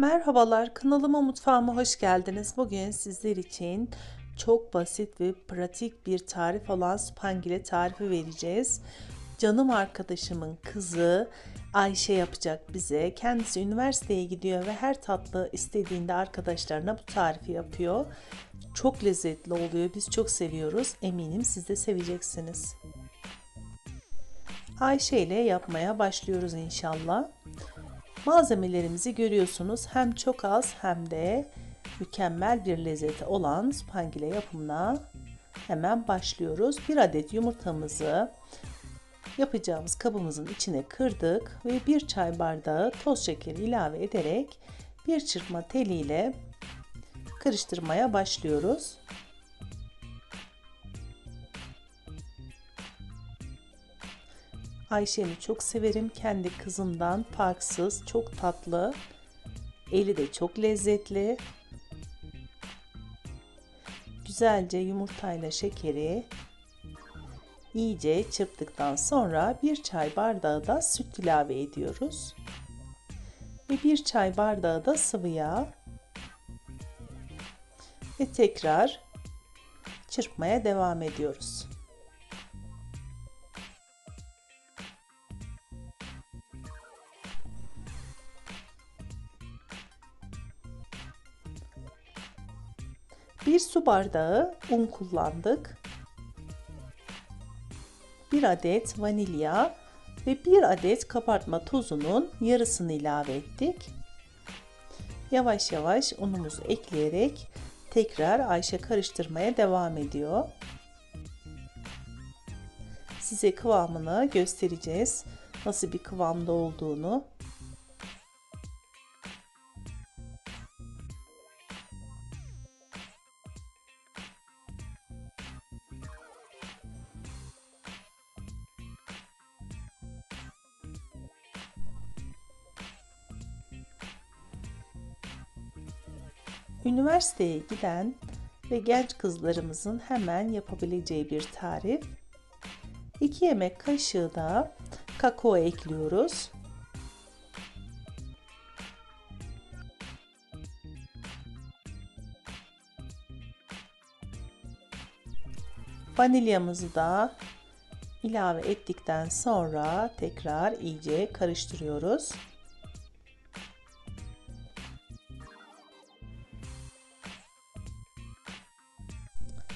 Merhabalar, kanalıma mutfağıma hoş geldiniz. Bugün sizler için çok basit ve pratik bir tarif olan spangile tarifi vereceğiz. Canım arkadaşımın kızı Ayşe yapacak bize. Kendisi üniversiteye gidiyor ve her tatlı istediğinde arkadaşlarına bu tarifi yapıyor. Çok lezzetli oluyor. Biz çok seviyoruz. Eminim siz de seveceksiniz. Ayşe ile yapmaya başlıyoruz inşallah. Malzemelerimizi görüyorsunuz. Hem çok az hem de mükemmel bir lezzeti olan spangile yapımına hemen başlıyoruz. Bir adet yumurtamızı yapacağımız kabımızın içine kırdık ve bir çay bardağı toz şekeri ilave ederek bir çırpma teliyle karıştırmaya başlıyoruz. Ayşe'mi çok severim. Kendi kızımdan farksız, çok tatlı. Eli de çok lezzetli. Güzelce yumurtayla şekeri iyice çırptıktan sonra bir çay bardağı da süt ilave ediyoruz. Ve bir çay bardağı da sıvı yağ. Ve tekrar çırpmaya devam ediyoruz. Bir su bardağı un kullandık. Bir adet vanilya ve bir adet kabartma tozunun yarısını ilave ettik. Yavaş yavaş unumuzu ekleyerek tekrar Ayşe karıştırmaya devam ediyor. Size kıvamını göstereceğiz. Nasıl bir kıvamda olduğunu. Üniversiteye giden ve genç kızlarımızın hemen yapabileceği bir tarif. 2 yemek kaşığı da kakao ekliyoruz. Vanilyamızı da ilave ettikten sonra tekrar iyice karıştırıyoruz.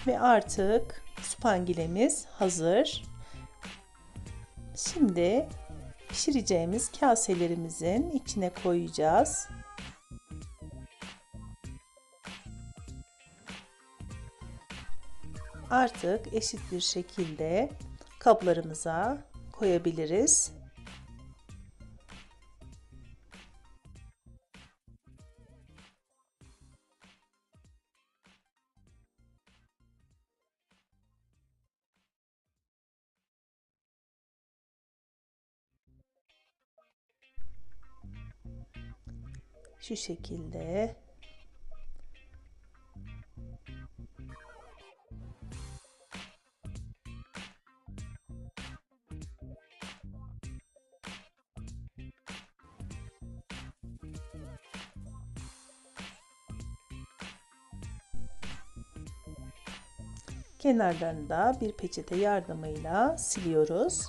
Ve artık spangilemiz hazır. Şimdi pişireceğimiz kaselerimizin içine koyacağız. Artık eşit bir şekilde kaplarımıza koyabiliriz. Şu şekilde. Kenarlarını da bir peçete yardımıyla siliyoruz.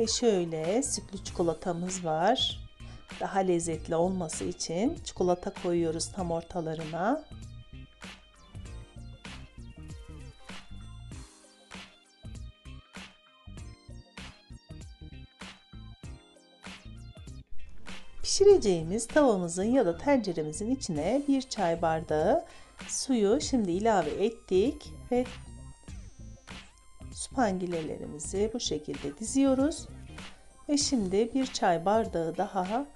Ve şöyle sütlü çikolatamız var. Daha lezzetli olması için çikolata koyuyoruz tam ortalarına. Pişireceğimiz tavamızın ya da tenceremizin içine bir çay bardağı suyu şimdi ilave ettik ve spangilelerimizi bu şekilde diziyoruz. Ve şimdi bir çay bardağı daha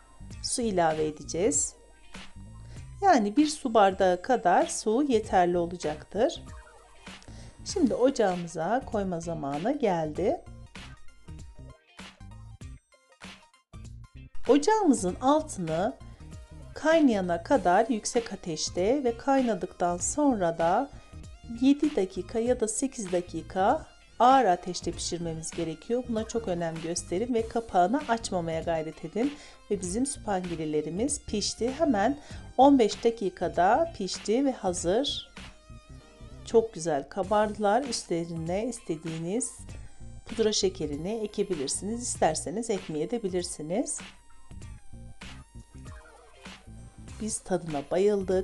su ilave edeceğiz. Yani bir su bardağı kadar su yeterli olacaktır. Şimdi ocağımıza koyma zamanı geldi. Ocağımızın altını kaynayana kadar yüksek ateşte ve kaynadıktan sonra da 7 dakika ya da 8 dakika ağır ateşte pişirmemiz gerekiyor. Buna çok önem gösterin ve kapağını açmamaya gayret edin. Ve bizim spangililerimiz pişti. Hemen 15 dakikada pişti ve hazır. Çok güzel kabardılar. Üstlerine istediğiniz pudra şekerini ekebilirsiniz. İsterseniz ekmeyebilirsiniz. Biz tadına bayıldık.